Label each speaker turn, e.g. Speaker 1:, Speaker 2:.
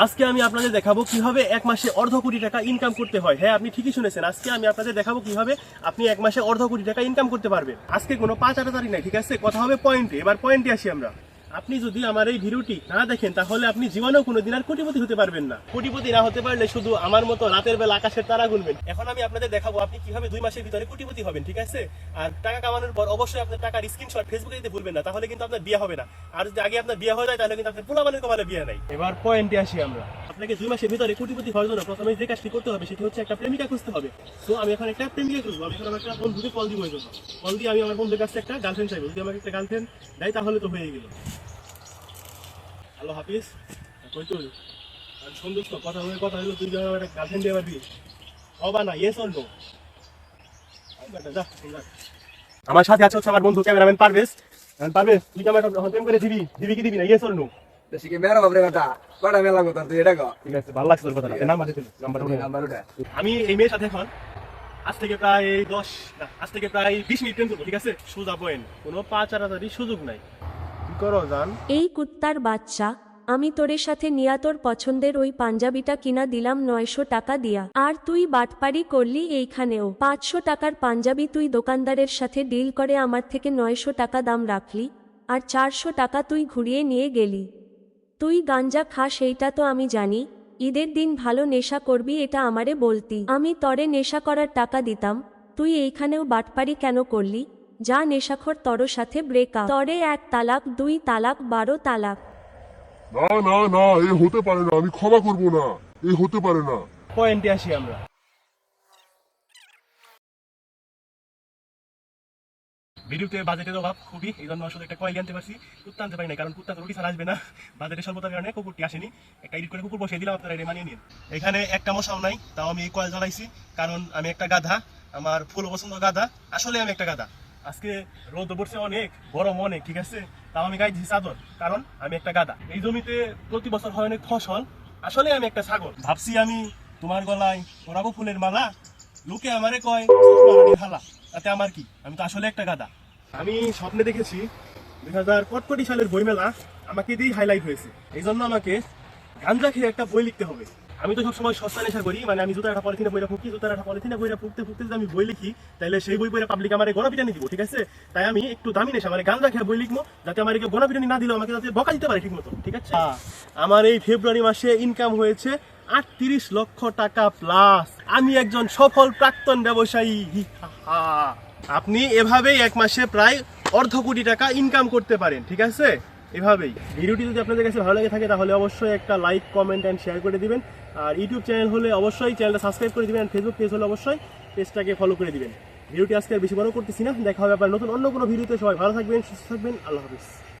Speaker 1: আজকে আমি আপনাদের দেখাবো কীভাবে এক মাসে অর্ধ কোটি টাকা ইনকাম করতে হয়। হ্যাঁ আপনি ঠিকই শুনেছেন। আজকে আমি আপনাদের দেখাবো কীভাবে আপনি এক মাসে অর্ধ কোটি টাকা ইনকাম করতে পারবেন। আজকে কোনো পাঁচ আটাতারি নাই, ঠিক আছে? কথা হবে পয়েন্টে এবার পয়েন্টে আসি আমরা। আপনি যদি আমার এই ভিডিওটি না দেখেন তাহলে আপনি জীবনেও কোনোদিন আর কোটিপতি হতে পারবেন না। কোটিপতি না হতে পারলে শুধু আমার মতো রাতের বেলা আকাশের তারা গুনবেন। এখন আমি আপনাদের দেখাবো আপনি কীভাবে দুই মাসের ভিতরে কোটিপতি হবেন ঠিক আছে? আর টাকা কামানোর পর অবশ্যই আপনার টাকার স্ক্রিনশট ফেসবুকে দিতে ভুলবেন না তাহলে কিন্তু আপনার বিয়ে হবে না। আর যদি আগে আপনার বিয়ে হয়ে যায় তাহলে কিন্তু আপনার পোলাবানের কমালে বিয়ে নাই। এবার পয়েন্টে আসি আমরা। আপনাকে দুই মাসের ভিতরে কোটিপতি হওয়ার জন্য প্রথমে যে কাজটি করতে হবে, সেটি হচ্ছে একটা প্রেমিকা খুঁজতে হবে। তো আমি এখন একটা প্রেমিকা খুঁজবো। আমি আমার একটা বন্ধুকে কল দিব জন্য কল দিয়ে আমি আমার বন্ধুর কাছে একটা গার্লফ্রেন্ড চাইব। যদি আমাকে একটা গার্লফ্রেন্ড দেয়, তাহলে তো হয়ে গেল। হ্যালো, হাফিজ। কই তুই তো কথা হয়ে কথা হলো তুই যখন আমার একটা গার্লফ্রেন্ড দিয়ে পারবি। হবা না ইয়েস অর নো আমার সাথে আছে হচ্ছে আমার বন্ধু ক্যামেরাম্যান পারভেজ। পারভেজ, তুই আমার প্রেম করে দিবি? দিবি কি দিবি না? ইয়েস নো
Speaker 2: বেশি কি মেরো বাপরে কথা কটা মেলা কথা তুই এটা কো
Speaker 1: ঠিক আছে ভালো লাগছে তোর কথা নাম্বার দিতে নাম্বার
Speaker 2: নাম্বার ওটা
Speaker 1: আমি এই মেয়ের সাথে এখন আজ থেকে প্রায় দশ আজ থেকে প্রায় বিশ মিনিট ঠিক আছে? সোজা পয়েন্ট কোনো পাঁচ আড়াতাড়ি সুযোগ নাই। কি করো জান?
Speaker 3: এই কুত্তার বাচ্চা আমি তোরে সাথে নিয়া তোর পছন্দের ওই পাঞ্জাবিটা কিনা দিলাম নয়শো টাকা দিয়া। আর তুই বাটপারি করলি এইখানেও। পাঁচশো টাকার পাঞ্জাবি তুই দোকানদারের সাথে ডিল করে আমার থেকে নয়শো টাকা দাম রাখলি আর চারশো টাকা তুই ঘুরিয়ে নিয়ে গেলি। তুই গাঞ্জা খাস এইটা তো আমি জানি। ঈদের দিন ভালো নেশা করবি এটা আমারে বলতি। আমি তরে নেশা করার টাকা দিতাম। তুই এইখানেও বাটপারি কেন করলি? যা নেশাখর তর সাথে ব্রেকআপ তরে এক তালাক দুই তালাক বারো তালাক।
Speaker 4: না না না এ হতে পারে না আমি ক্ষমা করব না। এ হতে পারে না।
Speaker 1: পয়েন্টে আসি আমরা। ভিডিওতে বাজেটের অভাব খুবই, এই জন্য আসলে একটা কয়েল আনতে পারছি কুত্তা আনতে পারি না কারণ কুত্তা তো রুটি ছাড়া আসবে না। বাজেটের স্বল্পতার কারণে কুকুরটি আসেনি। একটা এডিট করে কুকুর বসিয়ে দিলাম, আপনারা এটা মানিয়ে নিন। এখানে একটা মশাও নাই, তাও আমি কয়েল জ্বালাইছি, কারণ আমি একটা গাধা, আমার ফুল পছন্দ গাধা, আসলে আমি একটা গাধা। আজকে রোদ পড়ছে অনেক, গরম অনেক, ঠিক আছে? তাও আমি গাইছি চাদর কারণ আমি একটা গাধা। এই জমিতে প্রতি বছর হয় অনেক ফসল, আসলে আমি একটা ছাগল। ভাবছি আমি তোমার গলায় পরাবো ফুলের মালা, লোকে আমারে কয় হালা তাতে আমার কি? আমি তো আসলে একটা গাদা আমি স্বপ্নে দেখেছি দুই হাজার কটকটি সালের বইমেলা আমাকে দিয়েই হাইলাইট হয়েছে। এই জন্য আমাকে গাঞ্জা খেয়ে একটা বই লিখতে হবে। আমি তো সবসময় সস্তা নেশা করি মানে আমি জুতার একটা পলিথিনে বইটা ফুকি জুতার একটা পলিথিনে বইটা ফুকতে ফুকতে যদি আমি বই লিখি তাহলে সেই বই পড়ে পাবলিক আমার গণপিটানি দিব ঠিক আছে? তাই আমি একটু দামি নেশা মানে গাঞ্জা খেয়ে বই লিখব যাতে আমার কেউ গণপিটানি না দিলেও আমাকে যাতে বকা দিতে পারে ঠিক মতো ঠিক আছে? আমার এই ফেব্রুয়ারি মাসে ইনকাম হয়েছে আটত্রিশ লক্ষ টাকা প্লাস আমি একজন সফল প্রাক্তন ব্যবসায়ী হা হা। আপনি এভাবেই এক মাসে প্রায় অর্ধ কোটি টাকা ইনকাম করতে পারেন, ঠিক আছে? এভাবেই। ভিডিওটি যদি আপনাদের কাছে ভালো লাগে থাকে, তাহলে অবশ্যই একটা লাইক কমেন্ট অ্যান্ড শেয়ার করে দিবেন। আর ইউটিউব চ্যানেল হলে অবশ্যই চ্যানেলটা সাবস্ক্রাইব করে দিবেন ফেসবুক পেজ হলে অবশ্যই পেজটাকে ফলো করে দিবেন। ভিডিওটি আজকে আর বেশি বড় করতেছি না। দেখা হবে আপনার নতুন অন্য কোনো ভিডিওতে। সবাই ভালো থাকবেন, সুস্থ থাকবেন। আল্লাহ হাফিজ।